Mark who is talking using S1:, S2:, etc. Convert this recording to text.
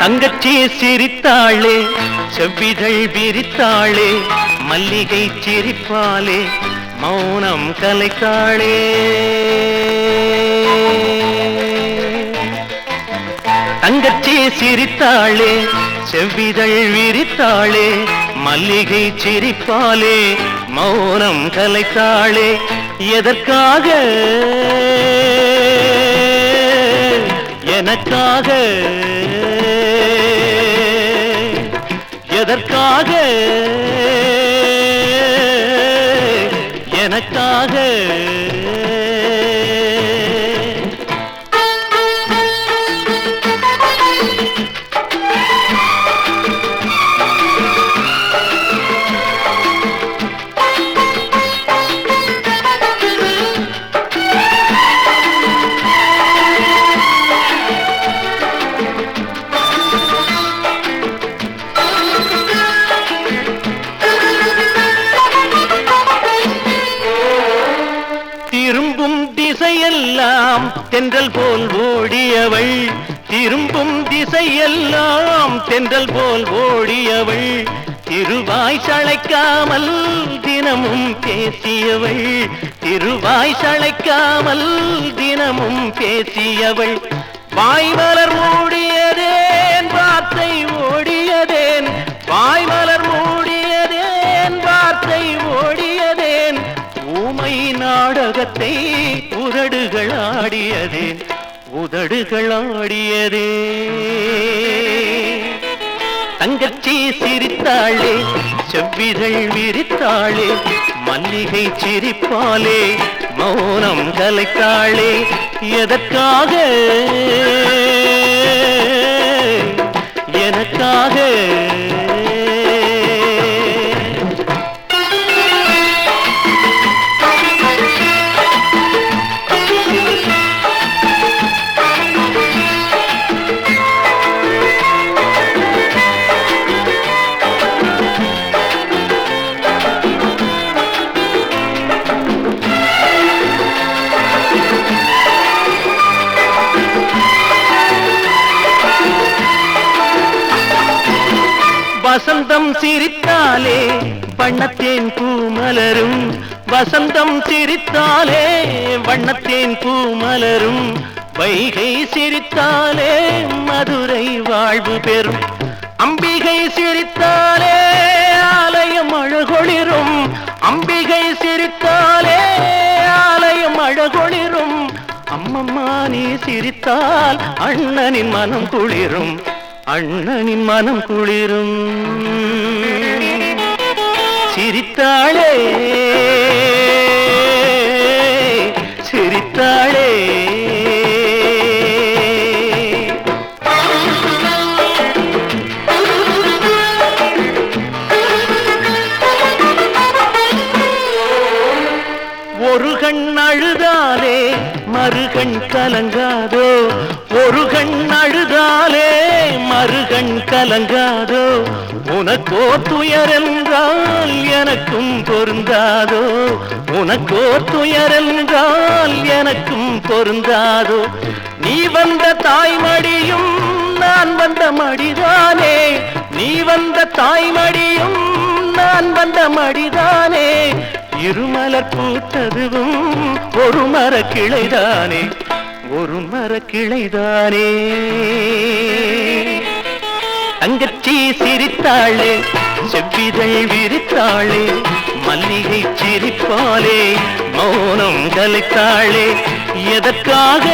S1: தங்கச்சி சிரித்தாளே செவ்விதழ் விரித்தாளே மல்லிகை சிரிப்பாளே மௌனம் கலைத்தாளே. தங்கச்சி சிரித்தாளே செவ்விதழ் விரித்தாளே மல்லிகை சிரிப்பாளே மௌனம் கலைத்தாளே. எதற்காக? எனக்காக. எதற்காக? எனக்காக. திரும்பும் திசையெல்லாம் தென்றல் போல் ஓடியவள். திரும்பும் திசையெல்லாம் தென்றல் போல் ஓடியவள். திருவாய் சளைக்காமல் தினமும் பேசியவள். திருவாய் சளைக்காமல் தினமும் பேசியவள். வாய் மலர் மூடி உலகத்தை உதடுகள் ஆடியதே உதடுகள் ஆடியதே. தங்கச்சி சிரித்தாளே செவ்விதழ் விரித்தாளே மல்லிகை சிரிப்பாளே மௌனம் கலைத்தாளே எதற்காக? வசந்தம் சிரித்தாலே வண்ணத்தேன் பூமலரும். வசந்தம் சிரித்தாலே வண்ணத்தேன் பூமலரும். வைகை சிரித்தாலே மதுரை வாழ்வு பெறும். அம்பிகை சிரித்தாலே ஆலயம் அழகொளிரும். அம்பிகை சிரித்தாலே ஆலயம் அழகொளிரும். அம்மம்மா நீ சிரித்தால் அண்ணனின் மனம் குளிரும். அண்ணனின் மனம் குளிரும். சிரித்தாளே. ஒரு கண் அழுதாலே மறுகண் கலங்காதோ? ஒரு கண் அழுதாலே மறுகண் கலங்காதோ? உனக்கோ துயரென்றால் எனக்கும் பொருந்தாதோ? உனக்கோ துயரென்றால் எனக்கும் பொருந்தாதோ? நீ வந்த தாய்மடியும் நான் வந்த மடிதானே? நீ வந்த தாய்மடியும் நான் வந்த மடிதானே? இருமலர் பூத்ததுவும் ஒரு மர கிளைதானே ஒரு மர கிளைதானே தங்கச்சி சிரித்தாளே செவ்விதழ் விரித்தாளே மல்லிகை சிரிப்பாளே மௌனம் கலைத்தாளே எதற்காக?